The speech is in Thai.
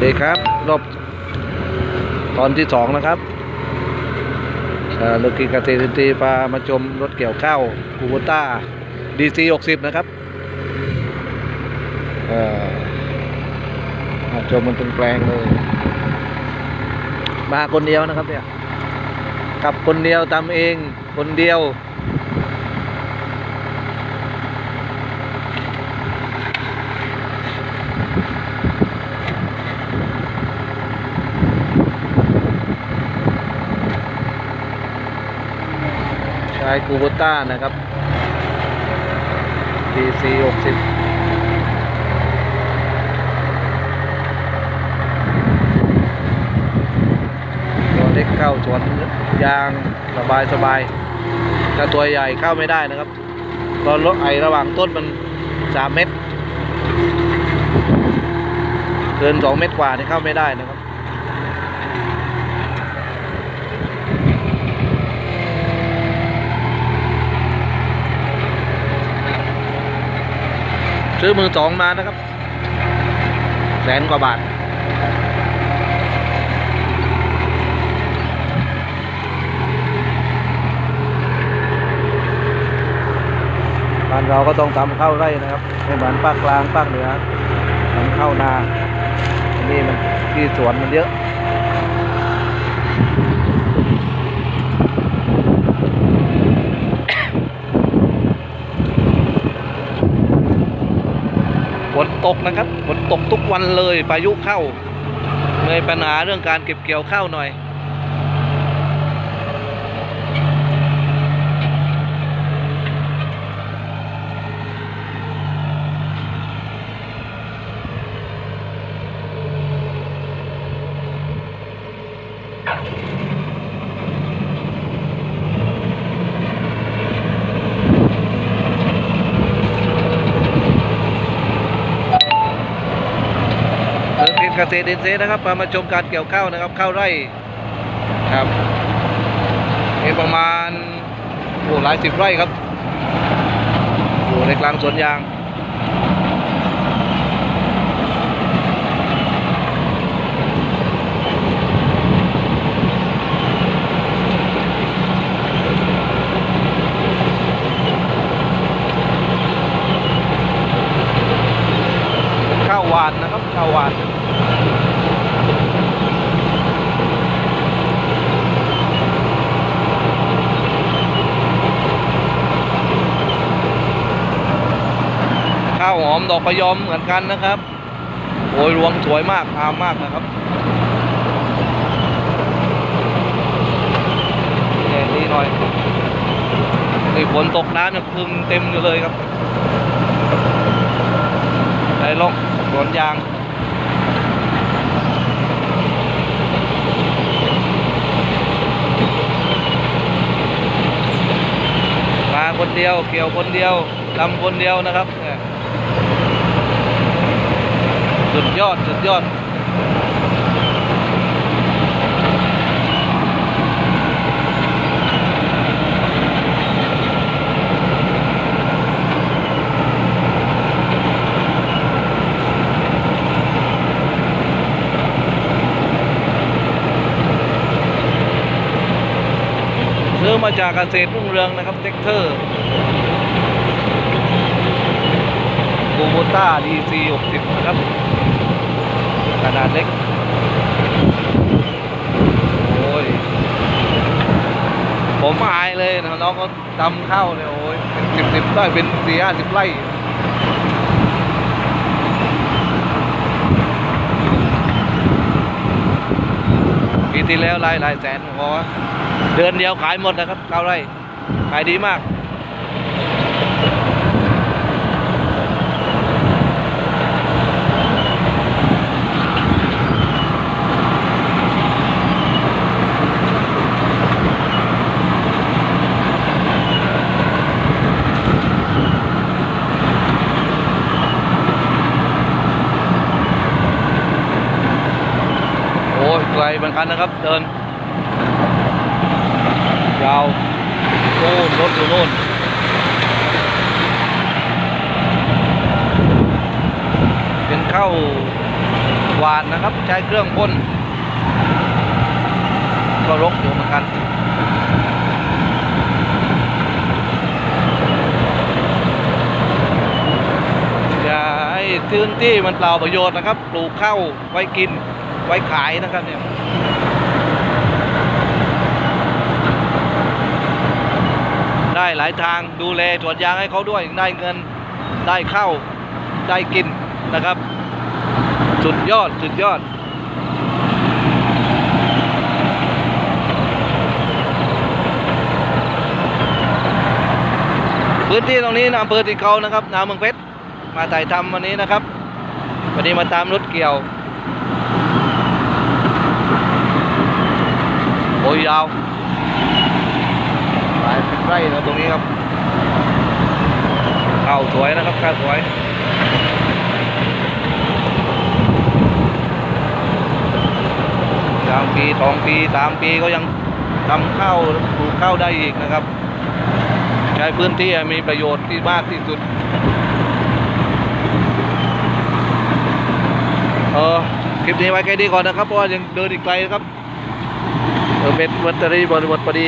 วัสดีครับ รอบตอนที่สองนะครับเลูกกีเกษตรอินทรีย์พามาชมรถเกี่ยวข้าวคูโบต้าดีซีหกสิบนะครับมาชมมันตรงแปลงเลย มาคนเดียวนะครับเนี่ยขับคนเดียวทำเองคนเดียว ใช้คูโบต้านะครับ DC 60ตัวเล็กเข้าสวนยางสบายสบายถ้าตัวใหญ่เข้าไม่ได้นะครับตอนรถไอระหว่างต้นมัน3เมตร เกิน2เมตรกว่านี่เข้าไม่ได้นะครับ ซื้อมือสองมานะครับ แสนกว่าบาท บ้านเราก็ต้องทำข้าวไร่นะครับไม่เหมือนภาคกลางภาคเหนือทำข้าวนาอันนี้มันที่สวนมันเยอะ ตกนะครับฝนตกทุกวันเลยพายุเข้าเลยปัญหาเรื่องการเก็บเกี่ยวข้าวหน่อย เกษตรอินทรีย์นะครับมามาชมการเกี่ยวข้าวนะครับข้าวไร่ครับมีประมาณโอ้หลายสิบไร่ครับอยู่ในกลางสวนยางข้าวหวานนะครับข้าวหวาน ข้าวหอม ดอกพยอมเหมือนกันนะครับโอ้ยรวงสวยมากงามมากนะครับแค่นี้หน่อยนี่ฝนตกน้ำยังคลึงเต็มอยู่เลยครับในร่องสวนยางมาคนเดียวเกี่ยวคนเดียวทำคนเดียวนะครับเนี่ย สุดยอด สุดยอด ซื้อมาจากเกษตรรุ่งเรืองนะครับเท็กเตอร์กู โบต้าดีซี60 นะครับ ขนาดเล็ก โอ้ย ผมอายเลยนะน้องก็ทำเข้าเนี่ยโอ้ย เป็นสิบสิบไร่เป็นสี่ห้าสิบไร่ปีที่แล้วหลายหลายแสนผมบอกว่าเดือนเดียวขายหมดนะครับข้าไร่ขายดีมาก เหมือนกันนะครับ เดิน ยาวโน่นรถอยู่โน่นเป็นเข้าหวานนะครับ ใช้เครื่องพ่นก็รกอยู่เหมือนกันอย่าให้ื้นที่มันเปล่าประโยชน์นะครับ ปลูกข้าวไว้กินไว้ขายนะครับเนี่ย ได้ หลายทางดูแลสวนยางให้เขาด้วยได้เงินได้ข้าวได้กินนะครับ สุดยอดสุดยอด พื้นที่ตรงนี้นะอำเภอติเขานะครับนาเมืองเพชรมาถ่ายทำวันนี้นะครับ วันนี้มาตามรถเกี่ยวโอ้ยยาว ลายสิบไร่นะตรงนี้ครับข้าวสวยนะครับข้าวสวยยางปีสองปีสามปีก็ยังทำข้าวปลูกข้าวได้อีกนะครับ ใช้พื้นที่มีประโยชน์ที่มากที่สุดเออคลิปนี้ไว้แค่นี้ก่อนนะครับเพราะว่ายังเดินอีกไกลนะครับเออเป็นวัตถุรีบริบทพอดี